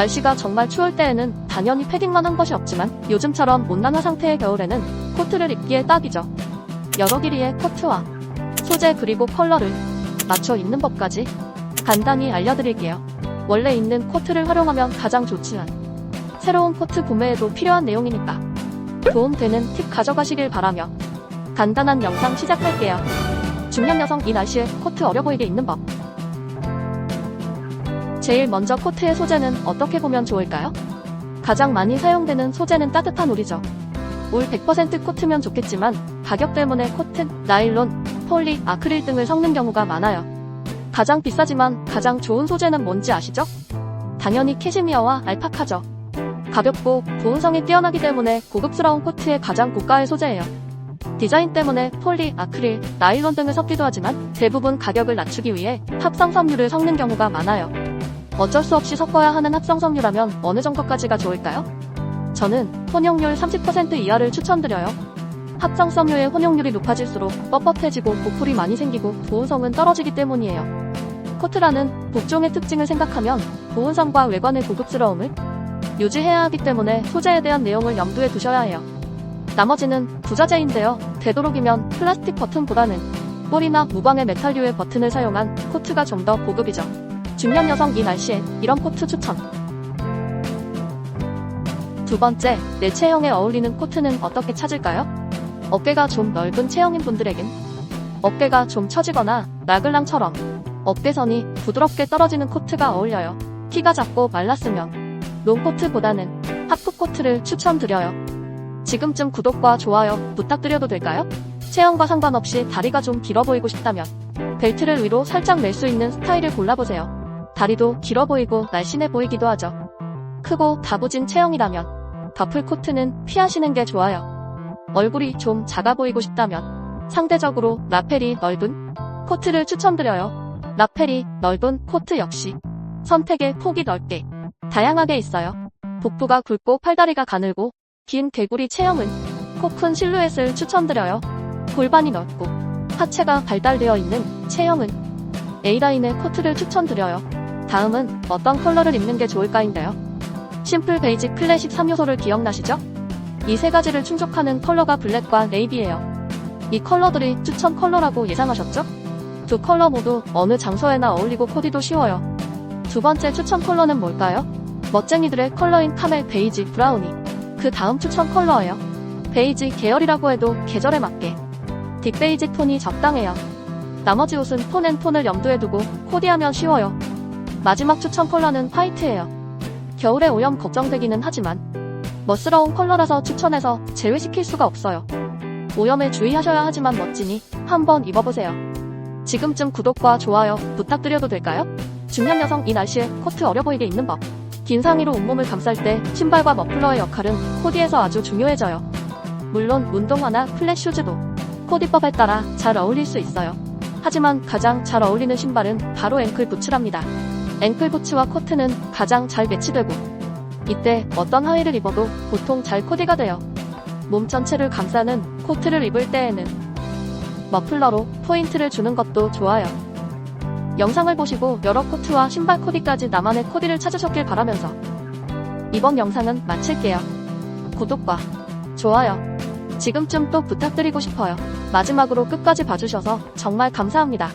날씨가 정말 추울 때에는 당연히 패딩만 한 것이 없지만 요즘처럼 온난화 상태의 겨울에는 코트를 입기에 딱이죠. 여러 길이의 코트와 소재 그리고 컬러를 맞춰 입는 법까지 간단히 알려드릴게요. 원래 있는 코트를 활용하면 가장 좋지만 새로운 코트 구매에도 필요한 내용이니까 도움되는 팁 가져가시길 바라며 간단한 영상 시작할게요. 중년 여성 이 날씨에 코트 어려 보이게 입는 법. 제일 먼저 코트의 소재는 어떻게 보면 좋을까요? 가장 많이 사용되는 소재는 따뜻한 울이죠. 울 100% 코트면 좋겠지만 가격 때문에 코튼, 나일론, 폴리, 아크릴 등을 섞는 경우가 많아요. 가장 비싸지만 가장 좋은 소재는 뭔지 아시죠? 당연히 캐시미어와 알파카죠. 가볍고 보온성이 뛰어나기 때문에 고급스러운 코트의 가장 고가의 소재예요. 디자인 때문에 폴리, 아크릴, 나일론 등을 섞기도 하지만 대부분 가격을 낮추기 위해 합성 섬유를 섞는 경우가 많아요. 어쩔 수 없이 섞어야 하는 합성 섬유라면 어느 정도까지가 좋을까요? 저는 혼용률 30% 이하를 추천드려요. 합성 섬유의 혼용률이 높아질수록 뻣뻣해지고 보풀이 많이 생기고 보온성은 떨어지기 때문이에요. 코트라는 복종의 특징을 생각하면 보온성과 외관의 고급스러움을 유지해야 하기 때문에 소재에 대한 내용을 염두에 두셔야 해요. 나머지는 부자재인데요. 되도록이면 플라스틱 버튼보다는 볼이나 무광의 메탈류의 버튼을 사용한 코트가 좀 더 고급이죠. 중년 여성 이 날씨에 이런 코트 추천. 두 번째, 내 체형에 어울리는 코트는 어떻게 찾을까요? 어깨가 좀 넓은 체형인 분들에겐 어깨가 좀 처지거나 나글랑처럼 어깨선이 부드럽게 떨어지는 코트가 어울려요. 키가 작고 말랐으면 롱코트보다는 하프코트를 추천드려요. 지금쯤 구독과 좋아요 부탁드려도 될까요? 체형과 상관없이 다리가 좀 길어 보이고 싶다면 벨트를 위로 살짝 낼수 있는 스타일을 골라보세요. 다리도 길어 보이고 날씬해 보이기도 하죠. 크고 다부진 체형이라면 더플 코트는 피하시는 게 좋아요. 얼굴이 좀 작아 보이고 싶다면 상대적으로 라펠이 넓은 코트를 추천드려요. 라펠이 넓은 코트 역시 선택의 폭이 넓게 다양하게 있어요. 복부가 굵고 팔다리가 가늘고 긴 개구리 체형은 코 큰 실루엣을 추천드려요. 골반이 넓고 하체가 발달되어 있는 체형은 A라인의 코트를 추천드려요. 다음은 어떤 컬러를 입는 게 좋을까인데요. 심플 베이직 클래식 3요소를 기억나시죠? 이 세 가지를 충족하는 컬러가 블랙과 네이비예요. 이 컬러들이 추천 컬러라고 예상하셨죠? 두 컬러 모두 어느 장소에나 어울리고 코디도 쉬워요. 두 번째 추천 컬러는 뭘까요? 멋쟁이들의 컬러인 카멜 베이지 브라우니. 그 다음 추천 컬러예요. 베이지 계열이라고 해도 계절에 맞게 딥베이지 톤이 적당해요. 나머지 옷은 톤앤톤을 염두에 두고 코디하면 쉬워요. 마지막 추천 컬러는 화이트예요. 겨울에 오염 걱정되기는 하지만 멋스러운 컬러라서 추천해서 제외시킬 수가 없어요. 오염에 주의하셔야 하지만 멋지니 한번 입어보세요. 지금쯤 구독과 좋아요 부탁드려도 될까요? 중년 여성 이 날씨에 코트 어려 보이게 입는 법. 긴 상의로 온몸을 감쌀 때 신발과 머플러의 역할은 코디에서 아주 중요해져요. 물론 운동화나 플랫슈즈도 코디법에 따라 잘 어울릴 수 있어요. 하지만 가장 잘 어울리는 신발은 바로 앵클 부츠랍니다. 앵클 부츠와 코트는 가장 잘 매치되고 이때 어떤 하의를 입어도 보통 잘 코디가 돼요. 몸 전체를 감싸는 코트를 입을 때에는 머플러로 포인트를 주는 것도 좋아요. 영상을 보시고 여러 코트와 신발 코디까지 나만의 코디를 찾으셨길 바라면서 이번 영상은 마칠게요. 구독과 좋아요 지금쯤 또 부탁드리고 싶어요. 마지막으로 끝까지 봐주셔서 정말 감사합니다.